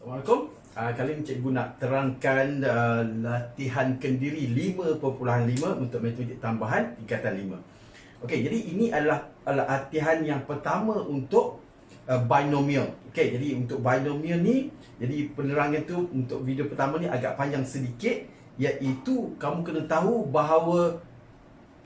Assalamualaikum. Uh, kali ini cikgu nak terangkan uh, latihan kendiri 5.5 untuk matematik tambahan tingkatan 5. Okey, jadi ini adalah, adalah latihan yang pertama untuk uh, binomial. Okey, jadi untuk binomial ni, jadi penerangan tu untuk video pertama ni agak panjang sedikit iaitu kamu kena tahu bahawa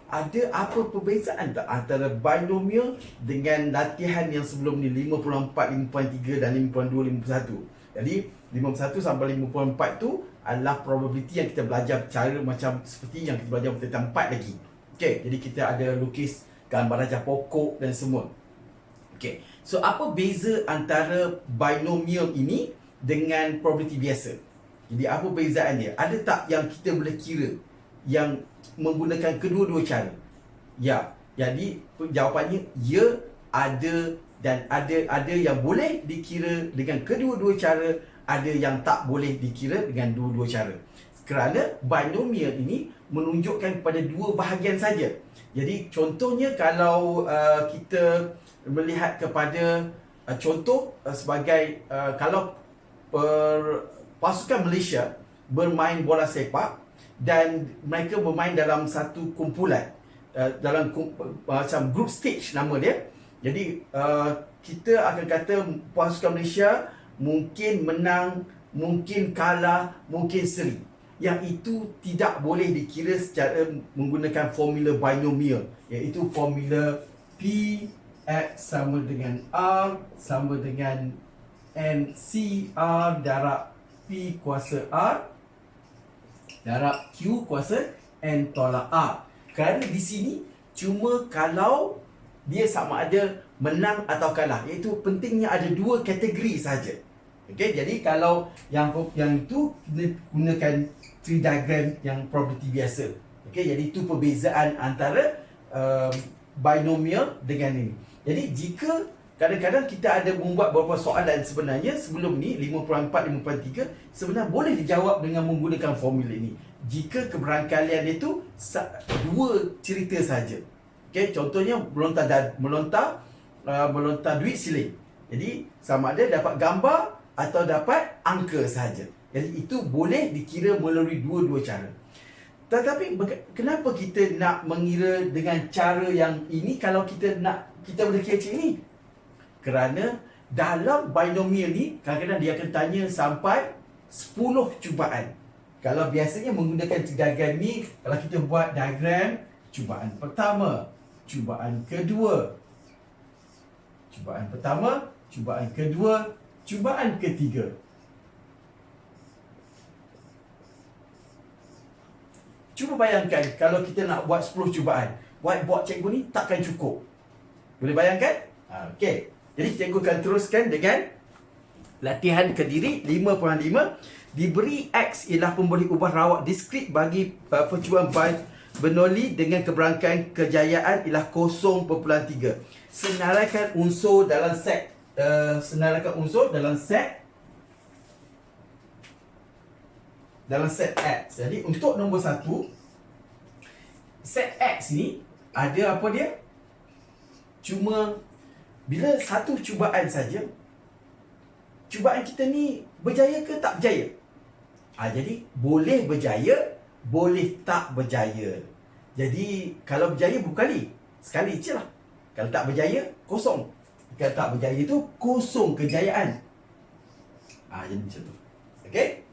ada apa perbezaan tak antara binomial dengan latihan yang sebelum ni 54, 53 dan 52, 51. Jadi 51 sampai 54 tu adalah probability yang kita belajar cara macam seperti yang kita belajar tentang 4 lagi. Okey, jadi kita ada lukis gambar rajah pokok dan semua. Okey. So apa beza antara binomial ini dengan probability biasa? Jadi apa perbezaan dia? Ada tak yang kita boleh kira yang menggunakan kedua-dua cara? Ya. Jadi jawapannya ya, ada dan ada ada yang boleh dikira dengan kedua-dua cara, ada yang tak boleh dikira dengan dua-dua cara. Kerana binomial ini menunjukkan pada dua bahagian saja. Jadi contohnya kalau uh, kita melihat kepada uh, contoh uh, sebagai uh, kalau per, pasukan Malaysia bermain bola sepak dan mereka bermain dalam satu kumpulan uh, dalam uh, macam group stage nama dia jadi uh, kita akan kata pasukan Malaysia mungkin menang mungkin kalah mungkin seri yang itu tidak boleh dikira secara menggunakan formula binomial iaitu formula P X sama dengan R sama dengan NCR darab P kuasa R darab Q kuasa N tolak R. Kerana di sini cuma kalau dia sama ada menang atau kalah. Iaitu pentingnya ada dua kategori saja. Okey, jadi kalau yang yang itu gunakan tree diagram yang probability biasa. Okey, jadi itu perbezaan antara um, binomial dengan ini. Jadi jika Kadang-kadang kita ada membuat beberapa soalan sebenarnya sebelum ni 54 53 sebenarnya boleh dijawab dengan menggunakan formula ini. Jika keberangkalian itu dua cerita saja. Okey, contohnya melontar melontar uh, melontar duit siling. Jadi sama ada dapat gambar atau dapat angka saja. Jadi itu boleh dikira melalui dua-dua cara. Tetapi kenapa kita nak mengira dengan cara yang ini kalau kita nak kita boleh kira macam ini? Kerana dalam binomial ni kadang-kadang dia akan tanya sampai 10 cubaan. Kalau biasanya menggunakan diagram ni, kalau kita buat diagram cubaan pertama, cubaan kedua, cubaan pertama, cubaan kedua, cubaan ketiga. Cuba bayangkan kalau kita nak buat 10 cubaan, whiteboard cikgu ni takkan cukup. Boleh bayangkan? Ha, okey. Jadi cikgu akan teruskan dengan latihan kediri 5.5 diberi X ialah pemboleh ubah rawak diskrit bagi uh, percubaan Bernoulli dengan keberangkaian kejayaan ialah 0.3 senaraikan unsur dalam set uh, senaraikan unsur dalam set dalam set X. Jadi untuk nombor 1 set X ni ada apa dia? Cuma bila satu cubaan saja cubaan kita ni berjaya ke tak berjaya? Ha, jadi boleh berjaya boleh tak berjaya? Jadi kalau berjaya berkali sekali je lah kalau tak berjaya kosong. Kalau tak berjaya tu kosong kejayaan. Ha, jadi macam tu. Okey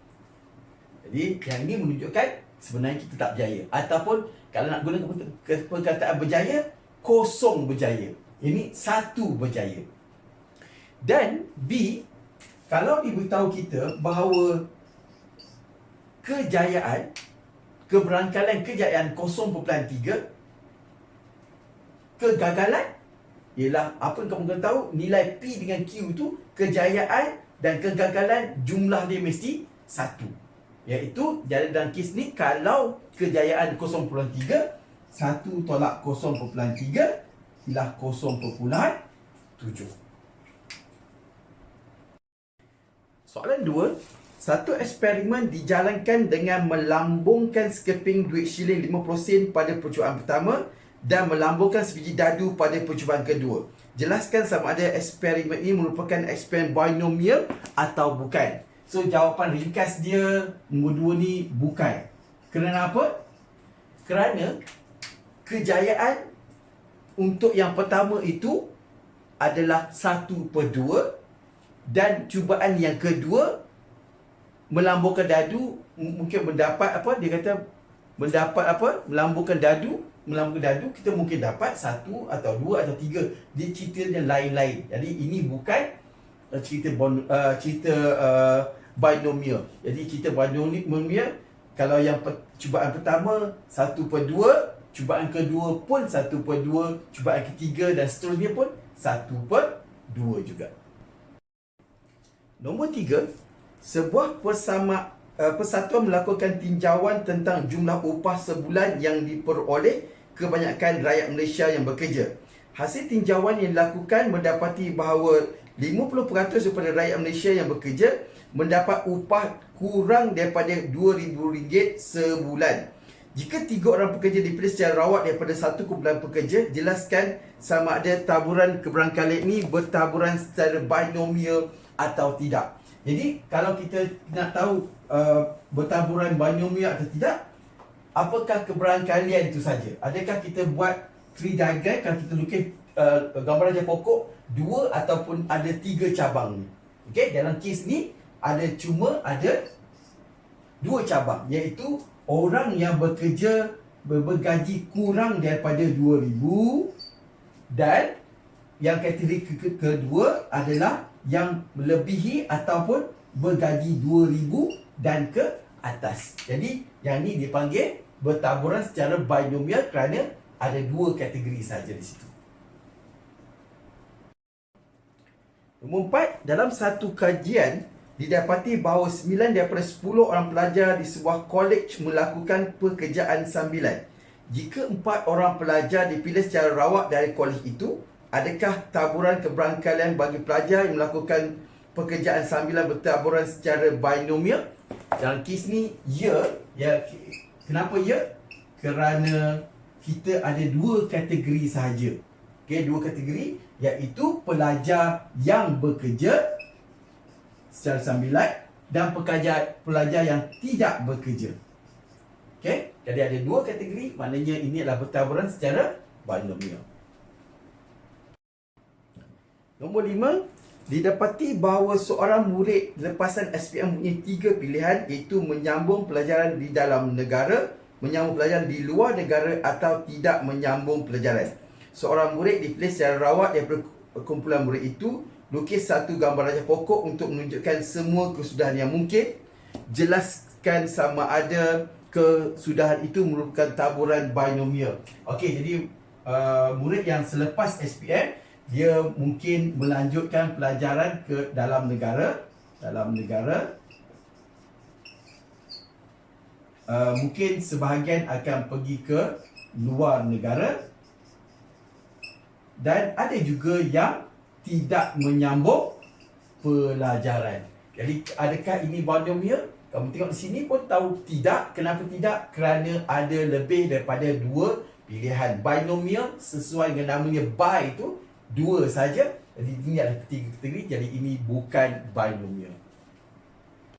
jadi yang ini menunjukkan sebenarnya kita tak berjaya. Ataupun kalau nak guna perkataan berjaya kosong berjaya. Ini satu berjaya. Dan B, kalau diberitahu kita bahawa kejayaan, keberangkalan kejayaan 0.3, kegagalan ialah apa yang kamu kena tahu, nilai P dengan Q itu kejayaan dan kegagalan jumlah dia mesti satu. Iaitu, dalam kes ni, kalau kejayaan 0.3, satu tolak 0.3, ialah 0.7. Soalan 2. Satu eksperimen dijalankan dengan melambungkan skeping duit shilling 50 sen pada percubaan pertama dan melambungkan sebiji dadu pada percubaan kedua. Jelaskan sama ada eksperimen ini merupakan eksperimen binomial atau bukan. So jawapan ringkas dia nombor dua ni bukan. Kerana apa? Kerana kejayaan untuk yang pertama itu adalah satu per dua dan cubaan yang kedua melambungkan dadu mungkin mendapat apa dia kata mendapat apa melambungkan dadu melambungkan dadu kita mungkin dapat satu atau dua atau tiga dia cerita dia lain-lain. Jadi ini bukan uh, cerita bon, uh, cerita uh, binomial. Jadi cerita binomial kalau yang per, cubaan pertama satu per dua cubaan kedua pun satu per dua cubaan ketiga dan seterusnya pun satu per dua juga. Nombor tiga, sebuah persama uh, persatuan melakukan tinjauan tentang jumlah upah sebulan yang diperoleh kebanyakan rakyat Malaysia yang bekerja. Hasil tinjauan yang dilakukan mendapati bahawa 50% daripada rakyat Malaysia yang bekerja mendapat upah kurang daripada RM2,000 sebulan. Jika tiga orang pekerja dipilih secara rawat daripada satu kumpulan pekerja, jelaskan sama ada taburan keberangkalian ini bertaburan secara binomial atau tidak. Jadi kalau kita nak tahu uh, bertaburan binomial atau tidak, apakah keberangkalian itu saja? Adakah kita buat tree diagram kalau kita lukis uh, gambar aja pokok dua ataupun ada tiga cabang ni? Okey, dalam kes ni ada cuma ada dua cabang iaitu orang yang bekerja bergaji kurang daripada 2000 dan yang kategori kedua adalah yang melebihi ataupun bergaji 2000 dan ke atas. Jadi yang ni dipanggil bertaburan secara binomial kerana ada dua kategori saja di situ. Nombor empat, dalam satu kajian didapati bahawa 9 daripada 10 orang pelajar di sebuah kolej melakukan pekerjaan sambilan. Jika empat orang pelajar dipilih secara rawat dari kolej itu, adakah taburan keberangkalian bagi pelajar yang melakukan pekerjaan sambilan bertaburan secara binomial? Dalam kes ni, ya. ya. Kenapa ya? Kerana kita ada dua kategori sahaja. Okay, dua kategori iaitu pelajar yang bekerja secara sambilan dan pekerja pelajar yang tidak bekerja. Okay, jadi ada dua kategori maknanya ini adalah bertaburan secara binomial. Nombor lima, didapati bahawa seorang murid lepasan SPM mempunyai tiga pilihan iaitu menyambung pelajaran di dalam negara, menyambung pelajaran di luar negara atau tidak menyambung pelajaran. Seorang murid dipilih secara rawat daripada kumpulan murid itu, lukis satu gambar rajah pokok untuk menunjukkan semua kesudahan yang mungkin, jelaskan sama ada kesudahan itu merupakan taburan binomial. Okey, jadi uh, murid yang selepas SPM dia mungkin melanjutkan pelajaran ke dalam negara dalam negara uh, mungkin sebahagian akan pergi ke luar negara. Dan ada juga yang tidak menyambung pelajaran. Jadi adakah ini binomial kamu tengok di sini pun tahu tidak. Kenapa tidak? Kerana ada lebih daripada dua pilihan. Binomial sesuai dengan namanya bi itu dua saja jadi ini adalah ketiga kategori jadi ini bukan binomial